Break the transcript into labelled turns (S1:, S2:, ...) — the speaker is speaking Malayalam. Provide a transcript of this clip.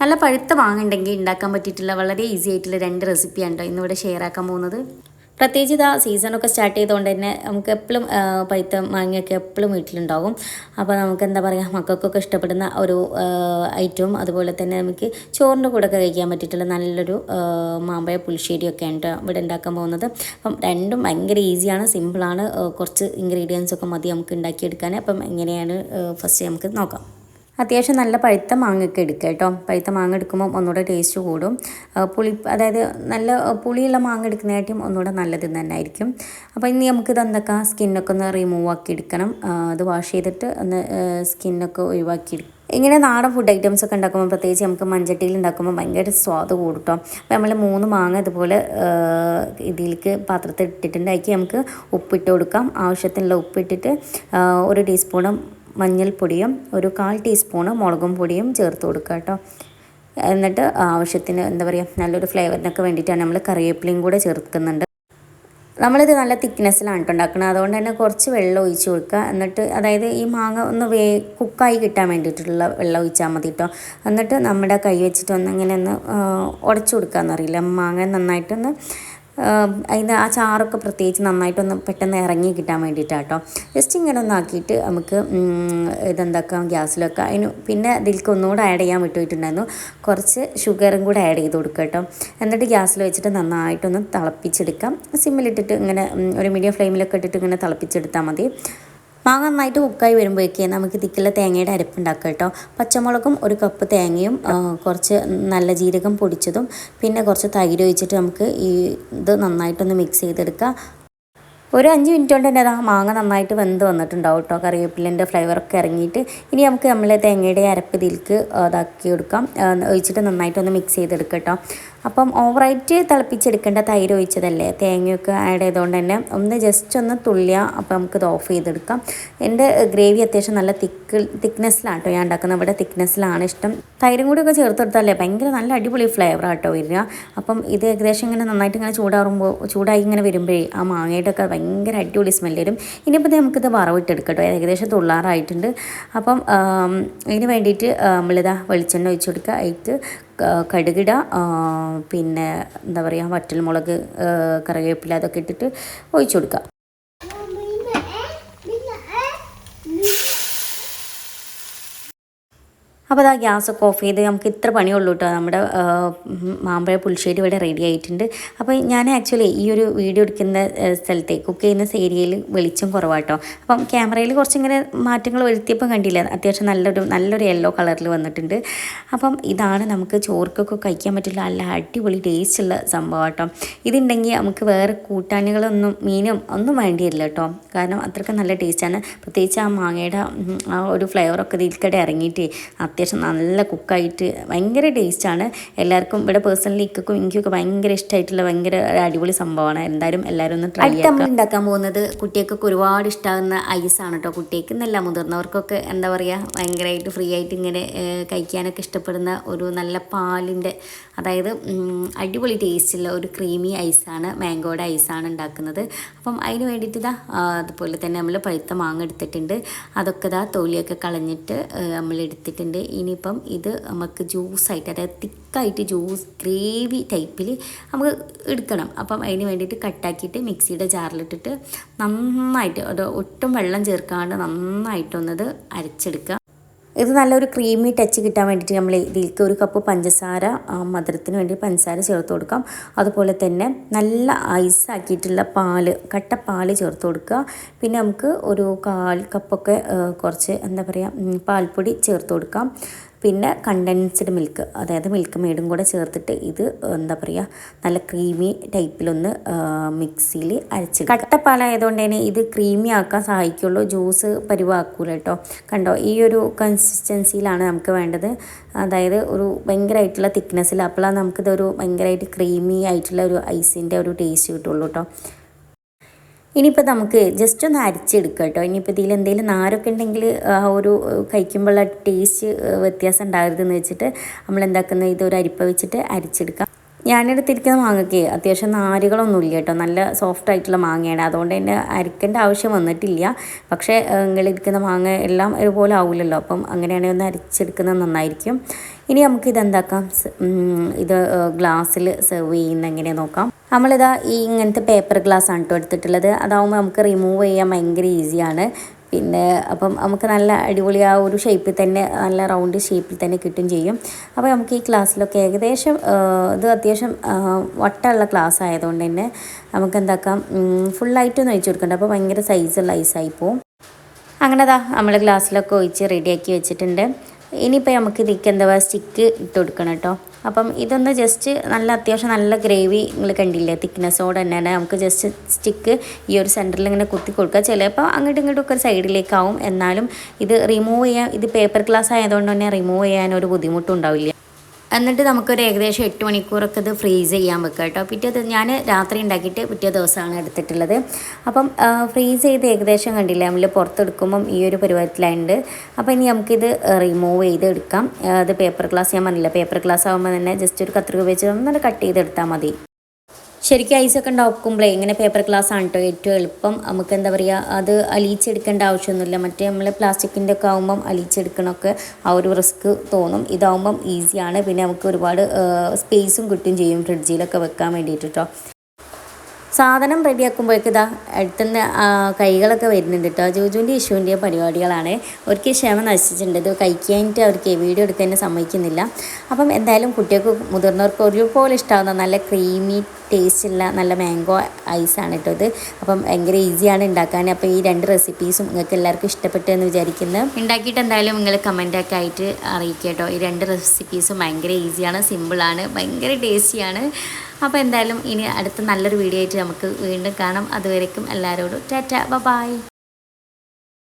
S1: നല്ല പഴുത്ത മാങ്ങുണ്ടെങ്കിൽ ഉണ്ടാക്കാൻ പറ്റിയിട്ടുള്ള വളരെ ഈസി ആയിട്ടുള്ള രണ്ട് റെസിപ്പിയാണ് കേട്ടോ ഇന്നിവിടെ ഷെയർ ആക്കാൻ പോകുന്നത്. പ്രത്യേകിച്ച് ഇതാ സീസണൊക്കെ സ്റ്റാർട്ട് ചെയ്തുകൊണ്ട് തന്നെ നമുക്ക് എപ്പോഴും പഴുത്ത മാങ്ങയൊക്കെ എപ്പോഴും വീട്ടിലുണ്ടാകും. അപ്പോൾ നമുക്ക് എന്താ പറയുക മക്കൾക്കൊക്കെ ഇഷ്ടപ്പെടുന്ന ഒരു ഐറ്റവും അതുപോലെ തന്നെ നമുക്ക് ചോറിന്റെ കൂടെ ഒക്കെ കഴിക്കാൻ പറ്റിയിട്ടുള്ള നല്ലൊരു മാമ്പഴ പുളിശ്ശേരിയൊക്കെ ഉണ്ട് ഇവിടെ ഉണ്ടാക്കാൻ പോകുന്നത്. അപ്പം രണ്ടും ഭയങ്കര ഈസിയാണ് സിമ്പിളാണ് കുറച്ച് ഇൻഗ്രീഡിയൻസ് ഒക്കെ മതി നമുക്ക് ഉണ്ടാക്കിയെടുക്കാൻ അപ്പം എങ്ങനെയാണ് ഫസ്റ്റ് നമുക്ക് നോക്കാം. അത്യാവശ്യം നല്ല പഴുത്ത മാങ്ങയൊക്കെ എടുക്കുക കേട്ടോ. പഴുത്ത മാങ്ങ എടുക്കുമ്പോൾ ഒന്നുകൂടെ ടേസ്റ്റ് കൂടും. പുളി അതായത് നല്ല പുളിയുള്ള മാങ്ങ എടുക്കുന്നതായിട്ടും ഒന്നുകൂടെ നല്ലത് തന്നെ ആയിരിക്കും. അപ്പോൾ ഇനി നമുക്ക് എന്തൊക്കെ? സ്കിന്നൊക്കെ ഒന്ന് റിമൂവ് ആക്കി എടുക്കണം. അത് വാഷ് ചെയ്തിട്ട് ഒന്ന് സ്കിന്നൊക്കെ ഒഴിവാക്കി എടുക്കും ഇങ്ങനെ നാടൻ ഫുഡ് ഐറ്റംസ് ഒക്കെ ഉണ്ടാക്കുമ്പോൾ പ്രത്യേകിച്ച് നമുക്ക് മഞ്ചട്ടിയിൽ ഉണ്ടാക്കുമ്പോൾ ഭയങ്കര സ്വാദ് കൂടും അപ്പോൾ നമ്മൾ മൂന്ന് മാങ്ങ ഇതുപോലെ ഇതിലേക്ക് പാത്രത്തിൽ ഇട്ടിട്ടുണ്ടാക്കി നമുക്ക് ഉപ്പിട്ട് കൊടുക്കാം. ആവശ്യത്തിനുള്ള ഉപ്പിട്ടിട്ട് ഒരു ടീസ്പൂണും മഞ്ഞൾപ്പൊടിയും ഒരു കാൽ ടീസ്പൂണ് മുളകും പൊടിയും ചേർത്ത് കൊടുക്കുക കേട്ടോ. എന്നിട്ട് ആവശ്യത്തിന് എന്താ പറയുക നല്ലൊരു ഫ്ലേവറിനൊക്കെ വേണ്ടിയിട്ടാണ് നമ്മൾ കറിവേപ്പിലയും കൂടെ ചേർക്കുന്നുണ്ട്. നമ്മളിത് നല്ല തിക്നെസ്സിലാണ് ഉണ്ടാക്കുന്നത് അതുകൊണ്ട് തന്നെ കുറച്ച് വെള്ളം ഒഴിച്ച് കൊടുക്കുക. എന്നിട്ട് അതായത് ഈ മാങ്ങ ഒന്ന് വേ കുക്കായി കിട്ടാൻ വേണ്ടിയിട്ടുള്ള വെള്ളം ഒഴിച്ചാൽ മതി കേട്ടോ. എന്നിട്ട് നമ്മുടെ കൈ വെച്ചിട്ട് ഒന്ന് ഇങ്ങനെ ഒന്ന് ഉടച്ചു കൊടുക്കുക എന്നറിയില്ല മാങ്ങ നന്നായിട്ടൊന്ന് അതിന്റെ ആ ചാറൊക്കെ പ്രത്യേകിച്ച് നന്നായിട്ടൊന്ന് പെട്ടെന്ന് ഇറങ്ങി കിട്ടാൻ വേണ്ടിയിട്ടാണ് കേട്ടോ ജസ്റ്റ് ഇങ്ങനെ ഒന്ന് ആക്കിയിട്ട് നമുക്ക് ഇതെന്താക്കാം ഗ്യാസിലൊക്കെ അതിന് പിന്നെ ഇതിലേക്ക് ഒന്നുകൂടെ ആഡ് ചെയ്യാൻ വിട്ടുപോയിട്ടുണ്ടായിരുന്നു. കുറച്ച് ഷുഗറും കൂടെ ആഡ് ചെയ്ത് കൊടുക്കുക കേട്ടോ എന്നിട്ട് ഗ്യാസിൽ വെച്ചിട്ട് നന്നായിട്ടൊന്ന് തിളപ്പിച്ചെടുക്കാം. സിമ്മിലിട്ടിട്ട് ഇങ്ങനെ ഒരു മീഡിയം ഫ്ലെയിമിലൊക്കെ ഇട്ടിട്ട് ഇങ്ങനെ തിളപ്പിച്ചെടുത്താൽ മതി. മാങ്ങ നന്നായിട്ട് കുക്കായി വരുമ്പോഴേക്ക് നമുക്ക് ഇതിക്കുള്ള തേങ്ങയുടെ അരപ്പുണ്ടാക്കാം കേട്ടോ. പച്ചമുളകും ഒരു കപ്പ് തേങ്ങയും കുറച്ച് നല്ല ജീരകം പൊടിച്ചതും പിന്നെ കുറച്ച് തൈര് ഒഴിച്ചിട്ട് നമുക്ക് ഈ ഇത് നന്നായിട്ടൊന്ന് മിക്സ് ചെയ്തെടുക്കുക. ഒരു അഞ്ച് മിനിറ്റ് കൊണ്ട് തന്നെ അത് ആ മാങ്ങ നന്നായിട്ട് വെന്ത് വന്നിട്ടുണ്ടാവും കേട്ടോ. കറിവേപ്പിലിന്റെ ഫ്ലേവറൊക്കെ ഇറങ്ങിയിട്ട് ഇനി നമുക്ക് നമ്മൾ തേങ്ങയുടെ അരപ്പ് ഇതിലേക്ക് ഇതാക്കി കൊടുക്കാം ഒഴിച്ചിട്ട് നന്നായിട്ടൊന്ന് മിക്സ് ചെയ്തെടുക്കാം കേട്ടോ. അപ്പം ഓവറായിട്ട് തിളപ്പിച്ചെടുക്കേണ്ട തൈര് ഒഴിച്ചതല്ലേ? തേങ്ങയൊക്കെ ആഡ് ചെയ്തുകൊണ്ട് തന്നെ ഒന്ന് ജസ്റ്റ് ഒന്ന് തുള്ളിയാൽ അപ്പം നമുക്കിത് ഓഫ് ചെയ്തെടുക്കാം. എന്റെ ഗ്രേവി അത്യാവശ്യം നല്ല തിക്ക് തിക്നെസ്സിലാണ് കേട്ടോ ഞാൻ ഉണ്ടാക്കുന്നത് ഇവിടെ തിക്നെസ്സിലാണ് ഇഷ്ടം. തൈരും കൂടി ഒക്കെ ചേർത്ത് കൊടുത്താലേ ഭയങ്കര നല്ല അടിപൊളി ഫ്ലേവറാണ് കേട്ടോ വരിക. അപ്പം ഇത് ഏകദേശം ഇങ്ങനെ നന്നായിട്ട് ഇങ്ങനെ ചൂടാറുമ്പോൾ ചൂടായി ഇങ്ങനെ വരുമ്പോഴേ ആ മാങ്ങയുടെയൊക്കെ ഭയങ്കര അടിപൊളി സ്മെല്ല് വരും. ഇനിയിപ്പോൾ നമുക്കിത് വറവിട്ടെടുക്കട്ടോ. ഏകദേശം തുള്ളാറായിട്ടുണ്ട്. അപ്പം ഇതിന് വേണ്ടിയിട്ട് നമ്മളിതാ വെളിച്ചെണ്ണ ഒഴിച്ചു കൊടുക്കുക. ക- കടുകിട പിന്നെ എന്താ പറയുക വറ്റൽമുളക് കറിവേപ്പില അതൊക്കെ ഇട്ടിട്ട് ഒഴിച്ചു കൊടുക്കുക അപ്പോൾ അതാ ഗ്യാസൊക്കെ ഓഫ് ചെയ്ത് നമുക്ക് ഇത്ര പണിയുള്ളൂ കേട്ടോ നമ്മുടെ മാമ്പഴ പുളിശ്ശേരി ഇവിടെ റെഡി ആയിട്ടുണ്ട്. അപ്പോൾ ഞാൻ ആക്ച്വലി ഈ ഒരു വീഡിയോ എടുക്കുന്ന സ്ഥലത്തെ കുക്ക് ചെയ്യുന്ന ഏരിയയിൽ വെളിച്ചം കുറവാട്ടോ. അപ്പം ക്യാമറയിൽ കുറച്ചിങ്ങനെ മാറ്റങ്ങൾ വരുത്തിയപ്പോൾ കണ്ടില്ല. അത്യാവശ്യം നല്ലൊരു നല്ലൊരു യെല്ലോ കളറിൽ വന്നിട്ടുണ്ട്. അപ്പം ഇതാണ് നമുക്ക് ചോർക്കൊക്കെ കഴിക്കാൻ പറ്റില്ല നല്ല അടിപൊളി ടേസ്റ്റുള്ള സംഭവം കേട്ടോ ഇതുണ്ടെങ്കിൽ നമുക്ക് വേറെ കൂട്ടാനുകളൊന്നും മീനും ഒന്നും വേണ്ടിയില്ല കേട്ടോ കാരണം അത്രയ്ക്ക് നല്ല ടേസ്റ്റാണ് പ്രത്യേകിച്ച് ആ മാങ്ങയുടെ ആ ഒരു ഫ്ലേവറൊക്കെ ഇതിൽക്കടെ ഇറങ്ങിയിട്ട് അത്യാവശ്യം നല്ല കുക്കായിട്ട് ഭയങ്കര ടേസ്റ്റാണ്. എല്ലാവർക്കും ഇവിടെ പേഴ്സണലി ഇക്കും എനിക്കൊക്കെ ഭയങ്കര ഇഷ്ടമായിട്ടുള്ള ഭയങ്കര അടിപൊളി സംഭവമാണ്. എന്തായാലും എല്ലാവരും ഒന്ന് ട്രൈ ചെയ്യാം നമ്മൾ ഉണ്ടാക്കാൻ പോകുന്നത് കുട്ടികൾക്കൊക്കെ ഒരുപാട് ഇഷ്ടമാകുന്ന ഐസാണ് കേട്ടോ കുട്ടികൾക്ക് എന്നല്ല മുതിർന്നവർക്കൊക്കെ എന്താ പറയുക ഭയങ്കരമായിട്ട് ഫ്രീ ആയിട്ട് ഇങ്ങനെ കഴിക്കാനൊക്കെ ഇഷ്ടപ്പെടുന്ന ഒരു നല്ല പാലിന്റെ അതായത് അടിപൊളി ടേസ്റ്റുള്ള ഒരു ക്രീമി ഐസാണ് മാംഗോയുടെ ഐസാണ് ഉണ്ടാക്കുന്നത്. അപ്പം അതിന് വേണ്ടിയിട്ട് ഇതാ അതുപോലെ തന്നെ നമ്മൾ പഴുത്ത മാങ്ങ എടുത്തിട്ടുണ്ട്. അതൊക്കെ ഇതാ തൊലിയൊക്കെ കളഞ്ഞിട്ട് നമ്മൾ എടുത്തിട്ടുണ്ട്. ഇനിയിപ്പം ഇത് നമുക്ക് ജ്യൂസായിട്ട് അതായത് തിക്കായിട്ട് ജ്യൂസ് ഗ്രേവി ടൈപ്പിൽ നമുക്ക് എടുക്കണം. അപ്പം അതിന് വേണ്ടിയിട്ട് കട്ടാക്കിയിട്ട് മിക്സിയുടെ ജാറിലിട്ടിട്ട് നന്നായിട്ട് അത് ഒട്ടും വെള്ളം ചേർക്കാണ്ട് നന്നായിട്ടൊന്നത് അരച്ചെടുക്കുക. ഇത് നല്ലൊരു ക്രീമി ടച്ച് കിട്ടാൻ വേണ്ടിയിട്ട് നമ്മൾ ഇതിലേക്ക് ഒരു കപ്പ് പഞ്ചസാര മധുരത്തിന് വേണ്ടി പഞ്ചസാര ചേർത്ത് കൊടുക്കാം. അതുപോലെ തന്നെ നല്ല ഐസ് ആക്കിയിട്ടുള്ള പാൽ കട്ട പാൽ ചേർത്ത് കൊടുക്കുക. പിന്നെ നമുക്ക് ഒരു കാൽ കപ്പൊക്കെ കുറച്ച് എന്താ പറയുക പാൽപ്പൊടി ചേർത്ത് കൊടുക്കാം. പിന്നെ കണ്ടൻസ്ഡ് മിൽക്ക് അതായത് മിൽക്ക് മെയ്ഡും കൂടെ ചേർത്തിട്ട് ഇത് എന്താ പറയുക നല്ല ക്രീമി ടൈപ്പിലൊന്ന് മിക്സിയിൽ അരച്ച് കട്ടപ്പാലായതുകൊണ്ട് തന്നെ ഇത് ക്രീമി ആക്കാൻ സഹായിക്കുള്ളൂ. ജ്യൂസ് പരിവാക്കൂല കേട്ടോ. കണ്ടോ ഈ ഒരു കൺസിസ്റ്റൻസിയിലാണ് നമുക്ക് വേണ്ടത്. അതായത് ഒരു ഭയങ്കരമായിട്ടുള്ള തിക്നെസ്സിൽ അപ്പോഴാണ് നമുക്കിതൊരു ഭയങ്കരമായിട്ട് ക്രീമി ആയിട്ടുള്ള ഒരു ഐസിന്റെ ഒരു ടേസ്റ്റ് കിട്ടുള്ളൂ കേട്ടോ. ഇനിയിപ്പോൾ നമുക്ക് ജസ്റ്റ് ഒന്ന് അരിച്ചെടുക്കുക കേട്ടോ. ഇനിയിപ്പോൾ ഇതിൽ എന്തെങ്കിലും നാരൊക്കെ ഉണ്ടെങ്കിൽ ആ ഒരു കഴിക്കുമ്പോഴുള്ള ടേസ്റ്റ് വ്യത്യാസം ഉണ്ടാകരുതെന്ന് വെച്ചിട്ട് നമ്മൾ എന്താക്കുന്നത് ഇതൊരു അരിപ്പ വെച്ചിട്ട് അരിച്ചെടുക്കാം. ഞാനെടുത്തിരിക്കുന്ന മാങ്ങയ്ക്ക് അത്യാവശ്യം നാരുകളൊന്നുമില്ല കേട്ടോ. നല്ല സോഫ്റ്റ് ആയിട്ടുള്ള മാങ്ങയാണ്. അതുകൊണ്ട് തന്നെ അരിക്കേണ്ട ആവശ്യം വന്നിട്ടില്ല. പക്ഷേ നിങ്ങളിരിക്കുന്ന മാങ്ങ എല്ലാം ഒരുപോലെ ആവില്ലല്ലോ അപ്പം അങ്ങനെയാണെങ്കിൽ ഒന്ന് അരിച്ചെടുക്കുന്നത് നന്നായിരിക്കും. ഇനി നമുക്ക് ഇതെന്താക്കാം? ഇത് ഗ്ലാസ്സിൽ സെർവ് ചെയ്യുന്ന എങ്ങനെ നോക്കാം. നമ്മളിതാ ഈ ഇങ്ങനത്തെ പേപ്പർ ഗ്ലാസ് ആണ് കേട്ടോ എടുത്തിട്ടുള്ളത്. അതാവുമ്പോൾ നമുക്ക് റിമൂവ് ചെയ്യാൻ ഭയങ്കര ഈസിയാണ് പിന്നെ അപ്പം നമുക്ക് നല്ല അടിപൊളി ആ ഒരു ഷേപ്പിൽ തന്നെ നല്ല റൗണ്ട് ഷേപ്പിൽ തന്നെ കിട്ടും ചെയ്യും. അപ്പോൾ നമുക്ക് ഈ ക്ലാസ്സിലൊക്കെ ഏകദേശം ഇത് അത്യാവശ്യം വട്ടമുള്ള ക്ലാസ് ആയതുകൊണ്ട് തന്നെ നമുക്ക് എന്താക്കാം ഫുള്ളായിട്ടൊന്നും ഒഴിച്ചു കൊടുക്കണ്ട. അപ്പോൾ ഭയങ്കര സൈസുള്ള ഐസായി പോവും. അങ്ങനെ ദാ നമ്മൾ ഗ്ലാസ്സിലൊക്കെ ഒഴിച്ച് റെഡിയാക്കി വെച്ചിട്ടുണ്ട്. ഇനിയിപ്പോൾ നമുക്ക് ഇതിക്ക് എന്താ സ്റ്റിക്ക് ഇട്ട് കൊടുക്കണം കേട്ടോ. അപ്പം ഇതൊന്ന് ജസ്റ്റ് നല്ല അത്യാവശ്യം നല്ല ഗ്രേവി നിങ്ങൾ കണ്ടില്ലേ? തിക്നെസ്സോട് തന്നെ നമുക്ക് ജസ്റ്റ് സ്റ്റിക്ക് ഈ ഒരു സെന്ററിൽ ഇങ്ങനെ കുത്തി കൊടുക്കുക. ചിലപ്പോൾ അങ്ങോട്ടും ഇങ്ങോട്ടും ഒക്കെ സൈഡിലേക്കാവും എന്നാലും ഇത് റിമൂവ് ചെയ്യാൻ ഇത് പേപ്പർ ഗ്ലാസ് ആയതുകൊണ്ട് തന്നെ റിമൂവ് ചെയ്യാൻ ഒരു ബുദ്ധിമുട്ടും ഉണ്ടാവില്ല. എന്നിട്ട് നമുക്കൊരു ഏകദേശം എട്ട് മണിക്കൂറൊക്കെ ഇത് ഫ്രീസ് ചെയ്യാൻ വെക്കുക കേട്ടോ. പിറ്റേ ഞാൻ രാത്രി ഉണ്ടാക്കിയിട്ട് പിറ്റേ ദിവസമാണ് എടുത്തിട്ടുള്ളത്. അപ്പം ഫ്രീസ് ചെയ്ത് ഏകദേശം കണ്ടില്ല നമ്മൾ പുറത്തെടുക്കുമ്പം ഈ ഒരു പരിപാടിയിലായിട്ട് അപ്പോൾ ഇനി നമുക്കിത് റിമൂവ് ചെയ്തെടുക്കാം. അത് പേപ്പർ ഗ്ലാസ് ഞാൻ പറഞ്ഞില്ല പേപ്പർ ഗ്ലാസ് ആകുമ്പോൾ തന്നെ ജസ്റ്റ് ഒരു കത്രിക ഉപയോഗിച്ച് നന്നായിട്ട് കട്ട് ചെയ്തെടുത്താൽ മതി. ശരിക്കും ഐസൊക്കെ ഉണ്ടാക്കുമ്പോഴേ ഇങ്ങനെ പേപ്പർ ഗ്ലാസ് ആണ് കേട്ടോ ഏറ്റവും എളുപ്പം. നമുക്ക് എന്താ പറയുക അത് അലിയിച്ചെടുക്കേണ്ട ആവശ്യമൊന്നുമില്ല. മറ്റേ നമ്മൾ പ്ലാസ്റ്റിക്കിന്റെ ഒക്കെ ആകുമ്പം അലിയിച്ചെടുക്കണമൊക്കെ ആ ഒരു റിസ്ക് തോന്നും. ഇതാവുമ്പം ഈസിയാണ് പിന്നെ നമുക്ക് ഒരുപാട് സ്പേസും കിട്ടുകയും ചെയ്യും ഫ്രിഡ്ജിലൊക്കെ വെക്കാൻ വേണ്ടിയിട്ട് കേട്ടോ സാധനം റെഡിയാക്കുമ്പോഴേക്ക് ഇതാ അടുത്തുനിന്ന് കൈകളൊക്കെ വരുന്നുണ്ട് കേട്ടോ ജോജുവിന്റെ ഇഷ്യൂവിന്റെ പരിപാടികളാണ്. അവർക്ക് ക്ഷമ നശിച്ചിട്ടുണ്ട്. ഇത് കഴിക്കാനായിട്ട് അവർക്ക് വീഡിയോ എടുക്കാൻ സമ്മതിക്കുന്നില്ല. അപ്പം എന്തായാലും കുട്ടികൾക്ക് മുതിർന്നവർക്ക് ഒരുപോലെ ഇഷ്ടമാവുന്ന നല്ല ക്രീമി ടേസ്റ്റുള്ള നല്ല മാംഗോ ഐസാണ് കേട്ടോ ഇത്. അപ്പം ഭയങ്കര ഈസിയാണ് ഉണ്ടാക്കാൻ. അപ്പോൾ ഈ രണ്ട് റെസിപ്പീസും നിങ്ങൾക്ക് എല്ലാവർക്കും ഇഷ്ടപ്പെട്ടു എന്ന് വിചാരിക്കുന്നു. ഉണ്ടാക്കിയിട്ട് എന്തായാലും നിങ്ങൾ കമന്റൊക്കെ ആയിട്ട് അറിയിക്കുക കേട്ടോ ഈ രണ്ട് റെസിപ്പീസും ഭയങ്കര ഈസിയാണ് സിമ്പിളാണ് ഭയങ്കര ടേസ്റ്റിയാണ് അപ്പോൾ എന്തായാലും ഇനി അടുത്ത നല്ലൊരു വീഡിയോ ആയിട്ട് നമുക്ക് വീണ്ടും കാണാം. അതുവരേക്കും എല്ലാവരോടും ടാറ്റ ബൈ